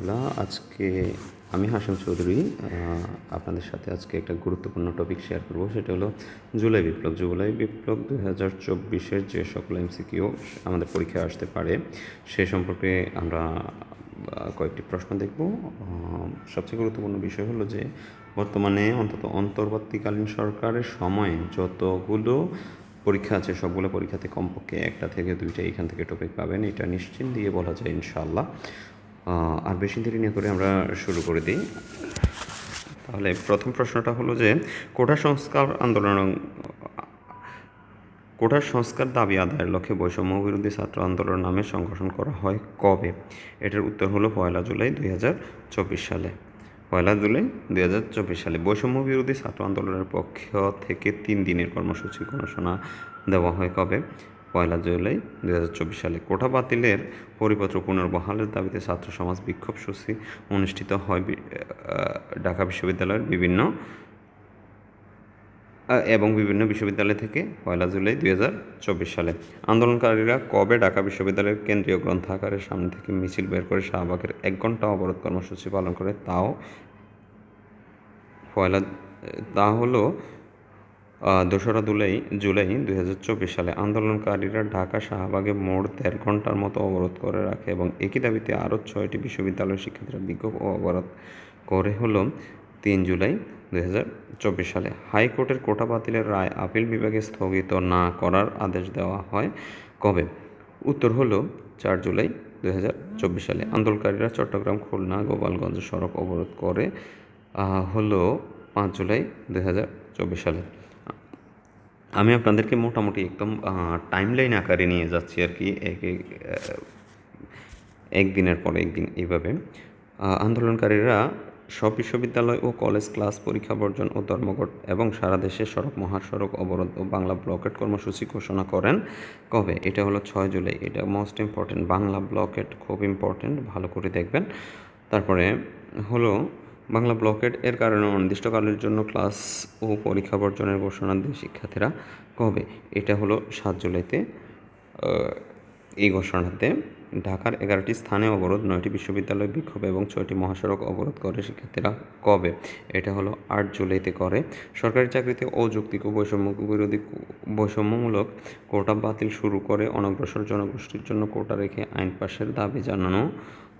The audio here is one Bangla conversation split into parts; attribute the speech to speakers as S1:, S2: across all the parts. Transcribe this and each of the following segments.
S1: আলহামদুলিল্লাহ আজকে আমি হাসান চৌধুরী আপনাদের সাথে আজকে একটা গুরুত্বপূর্ণ টপিক শেয়ার করব সেটা হলো জুলাই বিপ্লব। জুলাই বিপ্লব দু হাজার চব্বিশের যে সকল এমসিকিউ আমাদের পরীক্ষায় আসতে পারে সে সম্পর্কে আমরা কয়েকটি প্রশ্ন দেখব। সবচেয়ে গুরুত্বপূর্ণ বিষয় হলো যে বর্তমানে অন্তত অন্তর্বর্তীকালীন সরকারের সময়ে যতগুলো পরীক্ষা আছে সবগুলো পরীক্ষাতে কমপক্ষে একটা থেকে দুইটা এখান থেকে টপিক পাবেন এটা নিশ্চিত দিয়ে বলা যায় ইনশাআল্লাহ। আহ, আর বেশি দেরি না করে আমরা শুরু করে দিই। তাহলে প্রথম প্রশ্নটা হলো যে, কোটা সংস্কার আন্দোলন, কোটা সংস্কার দাবি আদায়ের লক্ষ্যে বৈষম্য বিরোধী ছাত্র আন্দোলন নামে সংগঠন করা হয় কবে? এটার উত্তর হলো পয়লা জুলাই দুই হাজার চব্বিশ সালে। পয়লা জুলাই দুই হাজার চব্বিশ সালে বৈষম্য বিরোধী ছাত্র আন্দোলনের পক্ষ থেকে তিন দিনের কর্মসূচি ঘোষণা দেওয়া হয় কবে? পয়লা জুলাই দুই হাজার চব্বিশ সালে কোটা বাতিলের পরিপত্র পুনর্বহালের দাবিতে ছাত্র সমাজ বিক্ষোভ সূচি অনুষ্ঠিত হয় ঢাকা বিশ্ববিদ্যালয়ের বিভিন্ন এবং বিভিন্ন বিশ্ববিদ্যালয় থেকে পয়লা জুলাই দুই হাজার চব্বিশ সালে। আন্দোলনকারীরা কবে ঢাকা বিশ্ববিদ্যালয়ের কেন্দ্রীয় গ্রন্থাগারের সামনে থেকে মিছিল বের করে শাহবাগের এক ঘণ্টা অবরোধ কর্মসূচি পালন করে, তাও পয়লা তা হলো দোসরা জুলাই জুলাই দুই হাজার চব্বিশ সালে আন্দোলনকারীরা ঢাকা শাহবাগে মোড় দেড় ঘণ্টার মতো অবরোধ করে রাখে এবং একই দাবিতে আরও ছয়টি বিশ্ববিদ্যালয়ের শিক্ষার্থীরা বিক্ষোভ ও অবরোধ করে হলো তিন জুলাই দুই হাজার চব্বিশ সালে। হাইকোর্টের কোটা বাতিলের রায় আপিল বিভাগে স্থগিত না করার আদেশ দেওয়া হয়। কবে? উত্তর হলো চার জুলাই দুই হাজার চব্বিশ সালে। আন্দোলনকারীরা চট্টগ্রাম, খুলনা, গোপালগঞ্জ সড়ক অবরোধ করে হলো পাঁচ জুলাই দুই হাজার চব্বিশ সালে। আমি আপনাদেরকে মোটামুটি একদম টাইম লাইন আকারে নিয়ে যাচ্ছি আর কি, এক একদিনের পর একদিন এইভাবে। আন্দোলনকারীরা সব বিশ্ববিদ্যালয় ও কলেজ ক্লাস পরীক্ষা বর্জন ও ধর্মঘট এবং সারা দেশে সড়ক, মহাসড়ক অবরোধ ও বাংলা ব্লকেট কর্মসূচি ঘোষণা করেন। কবে? এটা হলো ছয় জুলাই। এটা মোস্ট ইম্পর্টেন্ট বাংলা ব্লকেট খুব ইম্পর্টেন্ট ভালো করে দেখবেন। তারপরে হলো বাংলা ব্লকেট এর কারণে অনির্দিষ্টকালের জন্য ক্লাস ও পরীক্ষা বর্জনের ঘোষণা দিয়ে শিক্ষার্থীরা কবে? এটা হলো সাত জুলাইতে এই ঘোষণাতে। ঢাকার এগারোটি স্থানে অবরোধ, নয়টি বিশ্ববিদ্যালয় বিক্ষোভ এবং ছয়টি মহাসড়ক অবরোধ করে শিক্ষার্থীরা কবে? এটা হলো আট জুলাইতে করে। সরকারি চাকরিতে অযৌক্তিক ও বৈষম্য বিরোধী বৈষম্যমূলক কোটা বাতিল শুরু করে অনগ্রসর জনগোষ্ঠীর জন্য কোটা রেখে আইন পাশের দাবি জানানো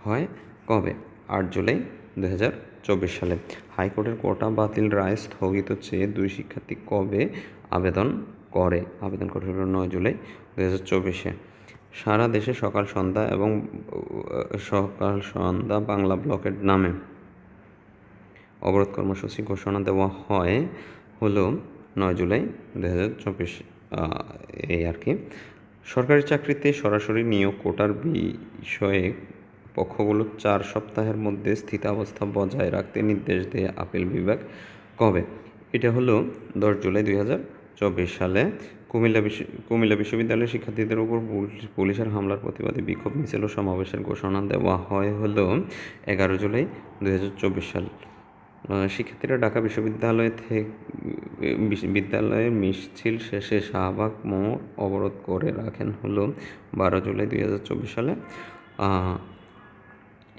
S1: হয়। কবে? আট জুলাই। দু সালে। হাইকোর্টের কোটা বাতিল রায় স্থগিত চেয়ে দুই শিক্ষার্থী কবে আবেদন করে? আবেদন করে হলো নয় জুলাই দু হাজার চব্বিশে। সারা দেশে সকাল সন্ধ্যা এবং সকাল সন্ধ্যা বাংলা ব্লকের নামে অবরোধ কর্মসূচি ঘোষণা দেওয়া হয় হলো নয় জুলাই দু হাজার চব্বিশ এই আর কি। সরকারি চাকরিতে সরাসরি নিয়োগ কোটার বিষয়ে পক্ষগুলো চার সপ্তাহের মধ্যে স্থিতাবস্থা বজায় রাখতে নির্দেশ দেয় আপিল বিভাগ। কবে? এটা হলো দশ জুলাই দুই হাজার চব্বিশ সালে। কুমিল্লা বিশ্ব কুমিল্লা বিশ্ববিদ্যালয়ের শিক্ষার্থীদের উপর পুলিশ- পুলিশের হামলার প্রতিবাদে বিক্ষোভ, মিছিল ও সমাবেশের ঘোষণা দেওয়া হয় হলো এগারো জুলাই দুই হাজার চব্বিশ সাল। শিক্ষার্থীরা ঢাকা বিশ্ববিদ্যালয় থেকে বিদ্যালয়ের মিছিল শেষে শাহবাগ মোড় অবরোধ করে রাখেন হলো বারো জুলাই দুই হাজার চব্বিশ সালে।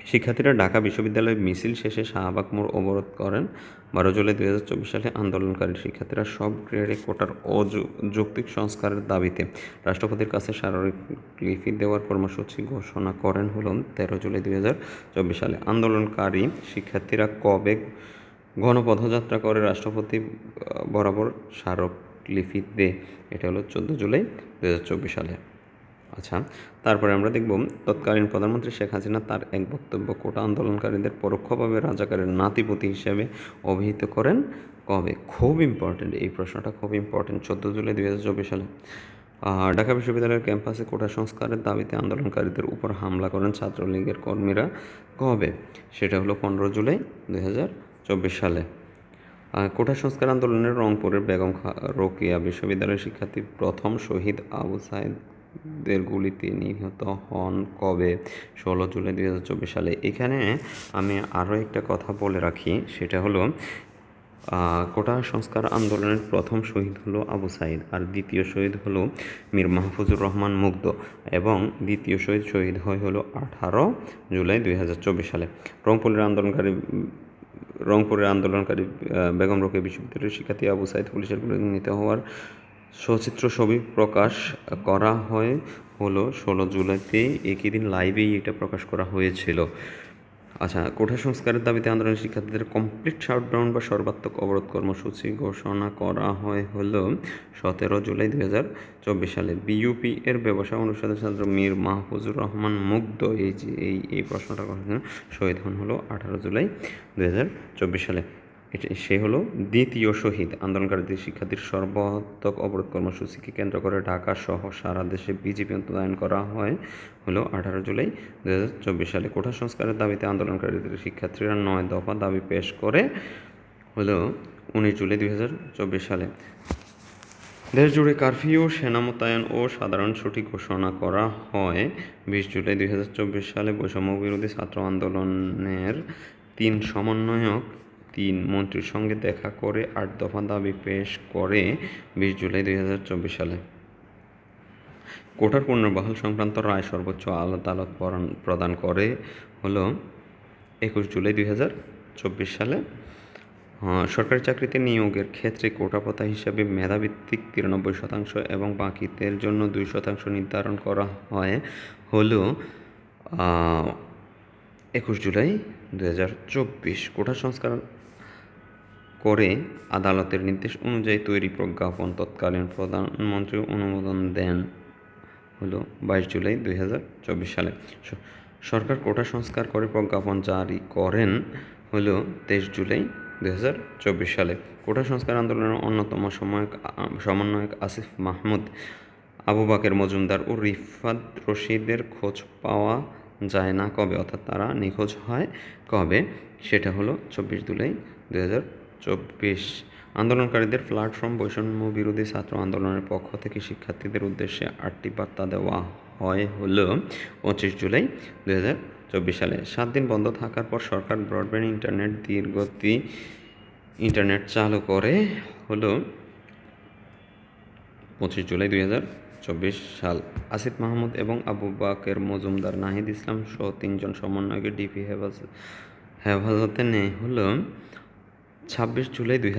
S1: শিক্ষার্থীরা ঢাকা বিশ্ববিদ্যালয়ের মিছিল শেষে শাহবাগ মোড় অবরোধ করেন। বারো জুলাই দুই হাজার চব্বিশ সালে আন্দোলনকারী শিক্ষার্থীরা সব গ্রেডে কোটার অযৌক্তিক সংস্কারের দাবিতে রাষ্ট্রপতির কাছে স্মারক লিপি দেওয়ার কর্মসূচি ঘোষণা করেন হল তেরো জুলাই দুই হাজার চব্বিশ সালে আন্দোলনকারী শিক্ষার্থীরা কবে গণপথযাত্রা করে রাষ্ট্রপতি বরাবর স্মারক লিপি দেয়, এটা হলো চোদ্দ জুলাই দু হাজার চব্বিশ সালে। আচ্ছা তারপরে আমরা দেখব, তৎকালীন প্রধানমন্ত্রী শেখ হাসিনা তার এক বক্তব্য কোটা আন্দোলনকারীদের পরোক্ষভাবে রাজাকারের নাতিপতি হিসেবে অভিহিত করেন। কবে? খুব ইম্পর্টেন্ট এই প্রশ্নটা খুব ইম্পর্টেন্ট চোদ্দ জুলাই দুই হাজার চব্বিশ সালে। ঢাকা বিশ্ববিদ্যালয়ের ক্যাম্পাসে কোটা সংস্কারের দাবিতে আন্দোলনকারীদের উপর হামলা করেন ছাত্রলীগের কর্মীরা। কবে? সেটা হলো পনেরো জুলাই দুই চব্বিশ সালে। কোটা সংস্কার আন্দোলনের রংপুরের বেগম রোকেয়া বিশ্ববিদ্যালয়ের শিক্ষার্থী প্রথম শহীদ আবু সাইদের গুলিতে নিহত হন কবে? ষোলো জুলাই দুই হাজার চব্বিশ সালে। এখানে আমি আরও একটা কথা বলে রাখি। সেটা হলো কোটা সংস্কার আন্দোলনের প্রথম শহীদ হলো আবু সাইদ আর দ্বিতীয় শহীদ হলো মীর মাহফুজুর রহমান মুগ্ধ এবং দ্বিতীয় শহীদ শহীদ হয় হলো আঠারো জুলাই দুই হাজার চব্বিশ সালে। রংপুরের আন্দোলনকারী রংপুরের আন্দোলনকারী বেগম রোকেয়া বিশ্ববিদ্যালয়ের শিক্ষার্থী আবু সাইদ পুলিশের গুলিতে হওয়ার সচিত্র ছবি প্রকাশ করা হয় হলো ষোলো জুলাইতে। একই দিন লাইভেই এটা প্রকাশ করা হয়েছিল। আচ্ছা কোঠা সংস্কারের দাবিতে আন্দোলন শিক্ষার্থীদের কমপ্লিট শাটডাউন বা সর্বাত্মক অবরোধ কর্মসূচি ঘোষণা করা হয় হল সতেরো জুলাই দুই হাজার চব্বিশ সালে। বিইউপি এর ব্যবসা অনুষদের ছাত্র মীর মাহফুজুর রহমান মুগ্ধ এই যে এই এই প্রশ্নটা করার জন্য শহীদ হন হলো আঠারো জুলাই দুই হাজার চব্বিশ সালে। সে হলো দ্বিতীয় শহীদ। আন্দোলনকারীদের শিক্ষার্থীর সর্বাত্মক অবরোধ কর্মসূচিকে কেন্দ্র করে ঢাকা সহ সারা দেশে বিজেপি মোতায়েন করা হয় হলো আঠারো জুলাই দু হাজার চব্বিশ সালে। কোঠা সংস্কারের দাবিতে আন্দোলনকারীদের শিক্ষার্থীরা নয় দফা দাবি পেশ করে হলো উনিশ জুলাই দুই হাজার চব্বিশ সালে। দেশ জুড়ে কারফিউ, সেনা মোতায়েন ও সাধারণ ছুটি ঘোষণা করা হয়। বিশ জুলাই দুই হাজার চব্বিশ সালে বৈষম্য বিরোধী ছাত্র আন্দোলনের তিন সমন্বয়ক তিন মন্ত্রীর সঙ্গে দেখা করে আট দফা দাবি পেশ করে বিশ জুলাই দুই হাজার চব্বিশ সালে। কোটার পুনর্বহাল সংক্রান্ত রায় সর্বোচ্চ আদালত প্রদান করে হলো একুশ জুলাই দুই হাজার চব্বিশ সালে। সরকারি চাকরিতে নিয়োগের ক্ষেত্রে কোটা প্রথা হিসাবে মেধাভিত্তিক তিরানব্বই শতাংশ এবং বাকিদের জন্য দুই শতাংশ নির্ধারণ করা হয় হলো একুশ জুলাই দু হাজার চব্বিশ। কোটা সংস্কার করে আদালতের নির্দেশ অনুযায়ী তৈরি প্রজ্ঞাপন তৎকালীন প্রধানমন্ত্রী অনুমোদন দেন হলো বাইশ জুলাই দুই হাজার চব্বিশ সালে। সরকার কোটা সংস্কার করে প্রজ্ঞাপন জারি করেন হলো তেইশ জুলাই দুই হাজার চব্বিশ সালে। কোটা সংস্কার আন্দোলনের অন্যতম সময়ক সমন্বয়ক আসিফ মাহমুদ, আবু বাকের মজুমদার ও রিফাত রশিদের খোঁজ পাওয়া যায় না কবে, অর্থাৎ তারা নিখোঁজ হয় কবে, সেটা হলো চব্বিশ জুলাই দুই হাজার চব্বিশ। আন্দোলনকারীদের প্ল্যাটফর্ম বৈষম্য বিরোধী ছাত্র আন্দোলনের পক্ষ থেকে শিক্ষার্থীদের উদ্দেশ্যে আটটি বার্তা দেওয়া হয় হল, পঁচিশ জুলাই দু চব্বিশ সালে সাত দিন বন্ধ থাকার পর সরকার ব্রডব্যান্ড ইন্টারনেট ধীরগতি ইন্টারনেট চালু করে। হলো, পঁচিশ জুলাই দুই চব্বিশ সাল। আসিফ মাহমুদ এবং আবু বাকের মজুমদার নাহিদ ইসলাম সহ তিনজন সমন্বয়কে ডিপি হেফাজ হেফাজতে নেয়। হলো ছাব্বিশ জুলাই দুই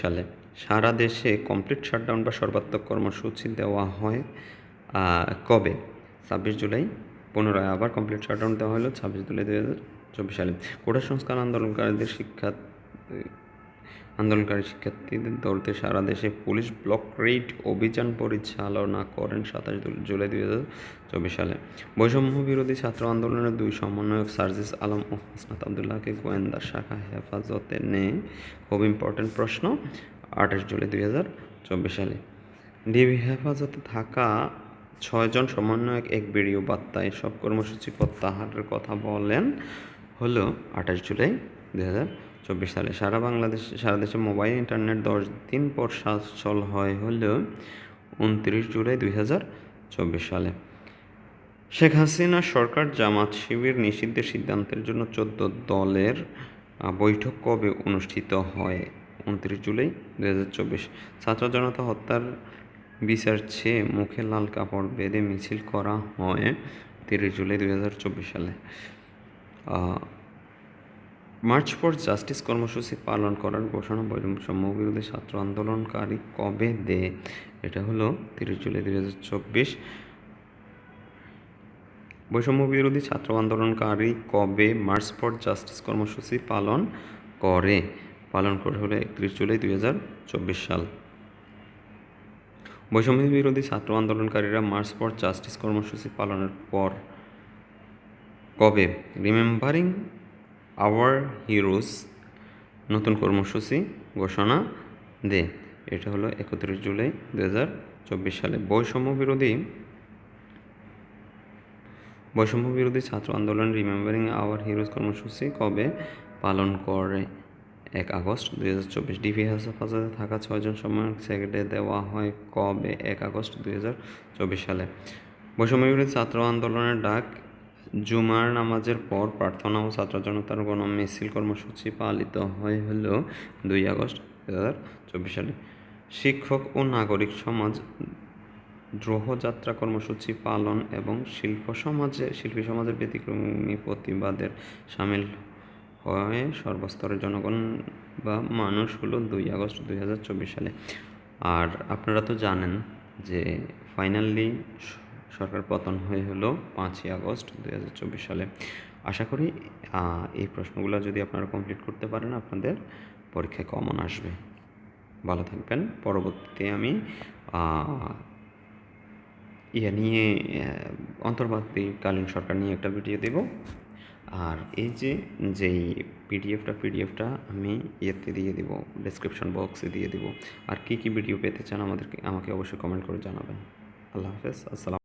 S1: সালে। সারা দেশে কমপ্লিট শাটডাউন বা সর্বাত্মক কর্মসূচি দেওয়া হয় কবে? ছাব্বিশ জুলাই, পুনরায় আবার কমপ্লিট শাটডাউন দেওয়া হলো ছাব্বিশ জুলাই দুই সালে। কোটা সংস্কার আন্দোলনকারীদের শিক্ষা আন্দোলনকারী শিক্ষার্থীদের ধরতে সারা দেশে পুলিশ ব্লক রেড অভিযান পরিচালনা করেন সাতাশ জুলাই দুই হাজার চব্বিশ সালে। বৈষম্য বিরোধী ছাত্র আন্দোলনের দুই সমন্বয়ক সার্জিস আলম ও হাসনাত আবদুল্লাহকে গোয়েন্দা শাখা হেফাজতে নেয়। খুব ইম্পর্টেন্ট প্রশ্ন, আঠাশ জুলাই দুই হাজার চব্বিশ সালে। ডিবি হেফাজতে থাকা ছয়জন সমন্বয়ক এক ভিডিও বার্তায় সব কর্মসূচি প্রত্যাহারের কথা বলেন। হলো আঠাশ জুলাই দুই হাজার চব্বিশ সালে। সারা বাংলাদেশ, সারা দেশে মোবাইল, ইন্টারনেট দশ দিন পর সচল হয় হলেও উনত্রিশ জুলাই দুই হাজার চব্বিশ সালে। শেখ হাসিনা সরকার জামাত শিবির নিষিদ্ধের সিদ্ধান্তের জন্য চোদ্দ দলের বৈঠক কবে অনুষ্ঠিত হয়? উনত্রিশ জুলাই দু হাজার চব্বিশ। ছাত্র জনতা হত্যার বিচার চেয়ে মুখে লাল কাপড় বেঁধে মিছিল করা হয় তিরিশ জুলাই দুই হাজার চব্বিশ সালে। মার্চ ফর জাস্টিস কর্মসূচি পালন করার ঘোষণা বৈষম্য বিরোধী ছাত্র আন্দোলনকারী কবে দেয়? এটা হলো তিরিশ জুলাই দুই হাজার চব্বিশ। বৈষম্য বিরোধী ছাত্র আন্দোলনকারী কবে মার্চ ফর জাস্টিস কর্মসূচি পালন করে? পালন করে হলো একত্রিশ জুলাই দুই হাজার চব্বিশ সাল। বৈষম্য বিরোধী ছাত্র আন্দোলনকারীরা মার্চ ফর জাস্টিস কর্মসূচি পালনের পর কবে? রিমেম্বারিং আওয়ার হিরোজ নতুন কর্মসূচি ঘোষণা দে। এটা হলো একত্রিশ জুলাই দু হাজার চব্বিশ সালে বৈষম্য বিরোধী বৈষম্য বিরোধী ছাত্র আন্দোলন রিমেম্বারিং আওয়ার হিরোজ কর্মসূচি কবে পালন করে? এক আগস্ট দুই হাজার চব্বিশ ডিবি হেফাজতে থাকা ছয়জন সমন্বয়ক সেক্রেটারি দেওয়া হয় কবে? এক আগস্ট দুই হাজার চব্বিশ সালে। বৈষম্য বিরোধী ছাত্র আন্দোলনের ডাক জুমার নামাজের পর প্রার্থনা ও ছাত্র জনতার গণ মিছিল কর্মসূচি পালিত হয় হল দুই আগস্ট দু হাজার চব্বিশ সালে। শিক্ষক ও নাগরিক সমাজ দ্রোহযাত্রা কর্মসূচি পালন এবং শিল্প সমাজে, শিল্পী সমাজের ব্যতিক্রমী প্রতিবাদের সামিল হয়ে সর্বস্তরের জনগণ বা মানুষ হলো দুই আগস্ট দুই হাজার চব্বিশ সালে। আর আপনারা তো জানেন যে ফাইনালি সরকার পতন হয়ে হলো পাঁচই আগস্ট দুই হাজার চব্বিশ সালে। আশা করি এই প্রশ্নগুলো যদি আপনারা কমপ্লিট করতে পারেন, আপনাদের পরীক্ষায় কমন আসবে। ভালো থাকবেন। পরবর্তীতে আমি ইয়ে নিয়ে অন্তর্বর্তীকালীন সরকার নিয়ে একটা ভিডিও দেব। আর এই যে, যেই পিডিএফটা পিডিএফটা আমি ইয়েতে দিয়ে দিব ডেসক্রিপশন বক্সে দিয়ে দিব। আর কী কী ভিডিও পেতে চান আমাদেরকে, আমাকে অবশ্যই কমেন্ট করে জানাবেন। আল্লাহ হাফেজ। আসসালাম